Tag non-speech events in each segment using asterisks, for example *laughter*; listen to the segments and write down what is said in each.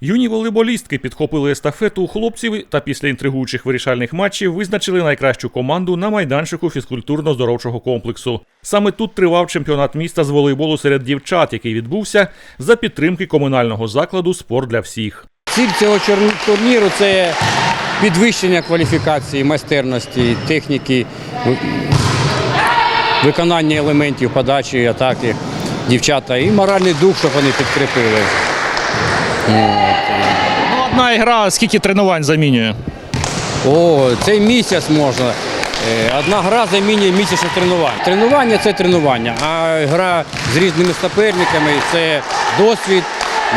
Юні волейболістки підхопили естафету у хлопців та після інтригуючих вирішальних матчів визначили найкращу команду на майданчику фізкультурно-здоровчого комплексу. Саме тут тривав чемпіонат міста з волейболу серед дівчат, який відбувся за підтримки комунального закладу Спорт для всіх. Ціль цього турніру це підвищення кваліфікації, майстерності, техніки, виконання елементів подачі, атаки дівчата і моральний дух, щоб вони підкріпили. Ну, одна ігра, скільки тренувань замінює? О, цей місяць можна. Е, Одна гра замінює місячне тренування. Тренування це тренування, а гра з різними суперниками це досвід,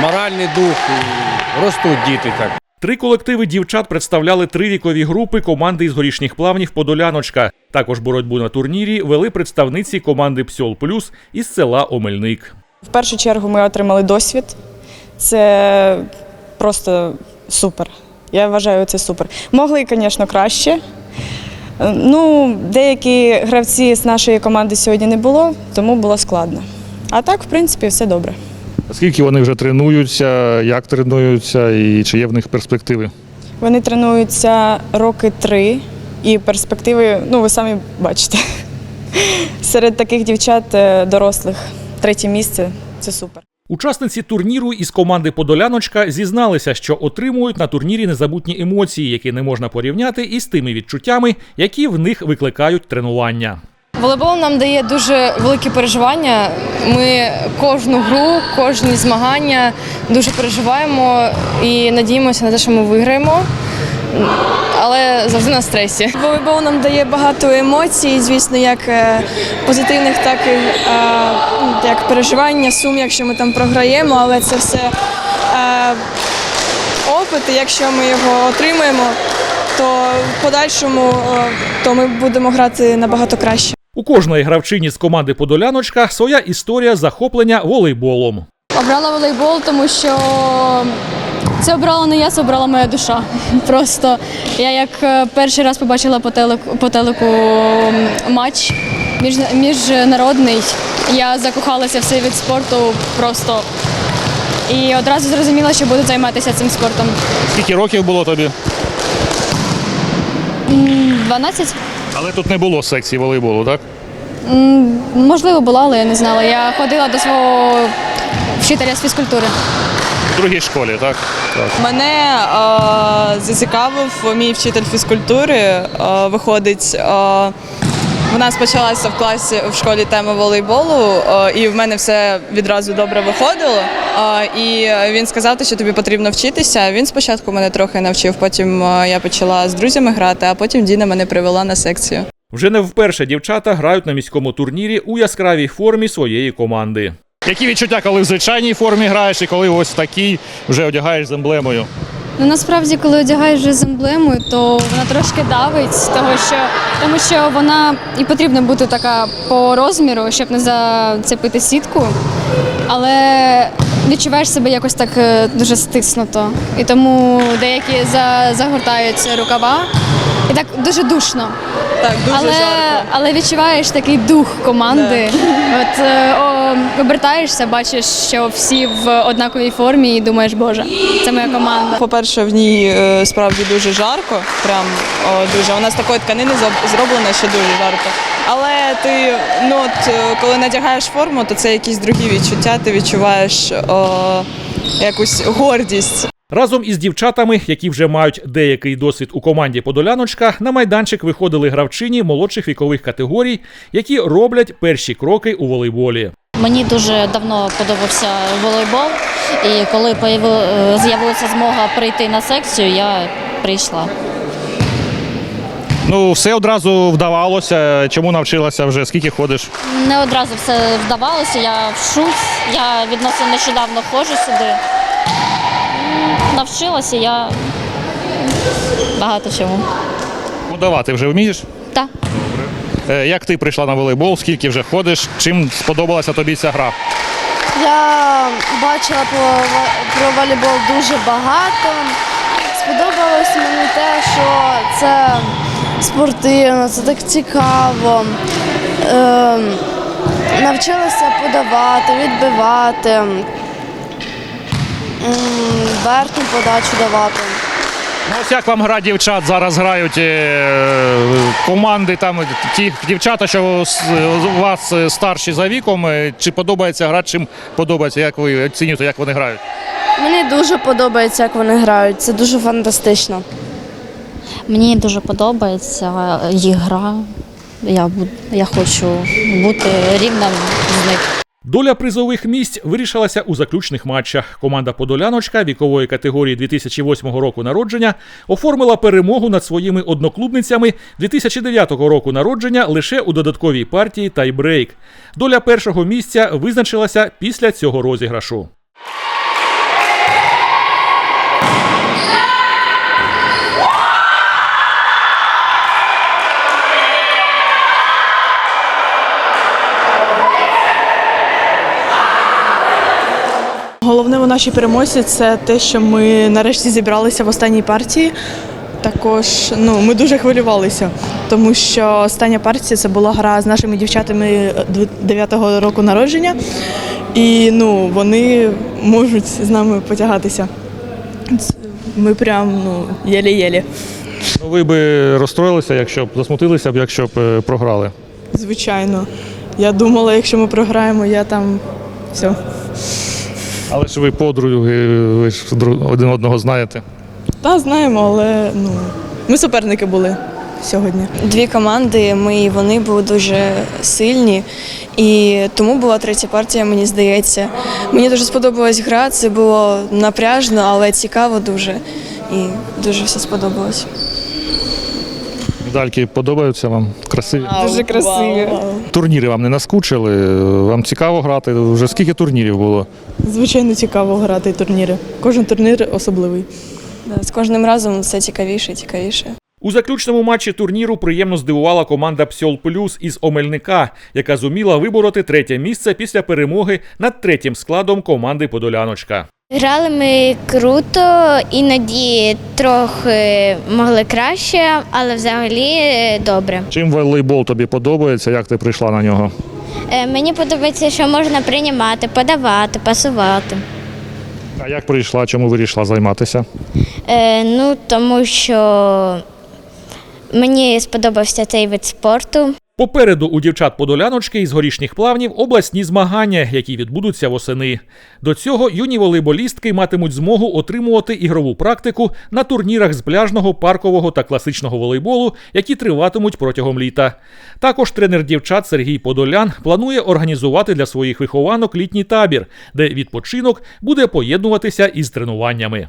моральний дух. і Ростуть діти так. Три колективи дівчат представляли три вікові групи команди із горішніх плавнів Подоляночка. Також боротьбу на турнірі вели представниці команди Псьол Плюс із села Омельник. В першу чергу ми отримали досвід. Це просто супер. Я вважаю, це супер. Могли, звісно, краще. Ну, деякі гравці з нашої команди сьогодні не було, тому було складно. А так, в принципі, все добре. Скільки вони вже тренуються, як тренуються і чи є в них перспективи? Вони тренуються роки три, і перспективи, ну, ви самі бачите. *laughs* Серед таких дівчат е, дорослих третє місце це супер. Учасниці турніру із команди Подоляночка зізналися, що отримують на турнірі незабутні емоції, які не можна порівняти із тими відчуттями, які в них викликають тренування. Волейбол нам дає дуже великі переживання. Ми кожну гру, кожні змагання дуже переживаємо і надіємося на те, що ми виграємо, але завжди на стресі. Волейбол нам дає багато емоцій, звісно, як е, позитивних, так і як переживання, сум, якщо ми там програємо, але це все е, опит, і якщо ми його отримаємо, то в подальшому е, то ми будемо грати набагато краще. У кожної гравчині з команди Подоляночка своя історія захоплення волейболом. Обрала волейбол, тому що це обрала не я, це обрала моя душа. *laughs* Просто я як е, перший раз побачила по телеку, по телеку матч між, міжнародний, я закохалася в цей вид спорту просто і одразу зрозуміла, що буду займатися цим спортом. Скільки років було тобі? 12? Але тут не було секції волейболу, так? Можливо, була, але я не знала. Я ходила до свого вчителя з фізкультури. Другій школі, так? так. Мене е, зацікавив мій вчитель фізкультури. Е, виходить, е, в нас почалася в класі в школі тема волейболу, е, і в мене все відразу добре виходило. Е, і він сказав, що тобі потрібно вчитися. Він спочатку мене трохи навчив, потім е, я почала з друзями грати, а потім Діна мене привела на секцію. Вже не вперше дівчата грають на міському турнірі у яскравій формі своєї команди. Які відчуття, коли в звичайній формі граєш і коли ось в такій вже одягаєш з емблемою? Ну насправді, коли одягаєш вже з емблемою, то вона трошки давить, того що тому що вона і потрібно бути така по розміру, щоб не зацепити сітку. Але відчуваєш себе якось так е, дуже стиснуто. І тому деякі за, загортають рукава. І так дуже душно. Так, дуже але, жарко. але відчуваєш такий дух команди. От е, о, обертаєшся, бачиш, що всі в однаковій формі, і думаєш, боже, це моя команда. По-перше, в ній е, справді дуже жарко. Прям о, дуже. Вона з такої тканини зроблена, що дуже жарко. Але ти, ну от е, коли надягаєш форму, то це якісь другі відчуття. Ти відчуваєш о, якусь гордість. Разом із дівчатами, які вже мають деякий досвід у команді Подоляночка, на майданчик виходили гравчині молодших вікових категорій, які роблять перші кроки у волейболі. Мені дуже давно подобався волейбол, і коли е, з'явилася змога прийти на секцію, я прийшла. Ну, все одразу вдавалося. Чому навчилася вже? Скільки ходиш? Не одразу все вдавалося, я вчусь, я відносно нещодавно ходжу сюди. Навчилася я багато чому. Подавати вже вмієш? Так. Е, Як ти прийшла на волейбол? Скільки вже ходиш? Чим сподобалася тобі ця гра? Я бачила про, про волейбол дуже багато. Сподобалось мені те, що це спортивно, це так цікаво. Ем, навчилася подавати, відбивати. Верхню подачу давати. Ну, ось як вам гра дівчат зараз грають е, команди, там ті дівчата, що у вас е, старші за віком. е, Чи подобається гра, чим подобається? Як ви оцінюєте, як вони грають? Мені дуже подобається, як вони грають. Це дуже фантастично. Мені дуже подобається їх гра. Я, я хочу бути рівним з них. Доля призових місць вирішилася у заключних матчах. Команда Подоляночка вікової категорії 2008 року народження оформила перемогу над своїми одноклубницями 2009 року народження лише у додатковій партії тайбрейк. Доля першого місця визначилася після цього розіграшу. Головне у нашій перемозі це те, що ми нарешті зібралися в останній партії. Також ну, ми дуже хвилювалися, тому що остання партія це була гра з нашими дівчатами 9-го року народження, і ну, вони можуть з нами потягатися. Ми прям ну, єлі-єлі. Ну, ви би розстроїлися, якщо б засмутилися б, якщо б е, програли. Звичайно. Я думала, якщо ми програємо, я там все. Але ж ви подруги, ви ж один одного знаєте. Та знаємо, але ну, ми суперники були сьогодні. Дві команди, ми і вони були дуже сильні, і тому була третя партія, мені здається. Мені дуже сподобалась гра, це було напряжно, але цікаво дуже. І дуже все сподобалось. Медальки подобаються вам? Красиві? Дуже красиві. Турніри вам не наскучили? Вам цікаво грати? Вже скільки турнірів було? Звичайно, цікаво грати турніри. Кожен турнір особливий. З кожним разом все цікавіше і цікавіше. У заключному матчі турніру приємно здивувала команда Псьол Плюс із Омельника, яка зуміла вибороти третє місце після перемоги над третім складом команди Подоляночка. Грали ми круто, іноді трохи могли краще, але взагалі е, добре. Чим волейбол тобі подобається? Як ти прийшла на нього? Е, Мені подобається, що можна приймати, подавати, пасувати. А як прийшла? Чому вирішила займатися? Е, Ну, тому що мені сподобався цей вид спорту. Попереду у дівчат Подоляночки із горішніх плавнів обласні змагання, які відбудуться восени. До цього юні волейболістки матимуть змогу отримувати ігрову практику на турнірах з пляжного, паркового та класичного волейболу, які триватимуть протягом літа. Також тренер дівчат Сергій Подолян планує організувати для своїх вихованок літній табір, де відпочинок буде поєднуватися із тренуваннями.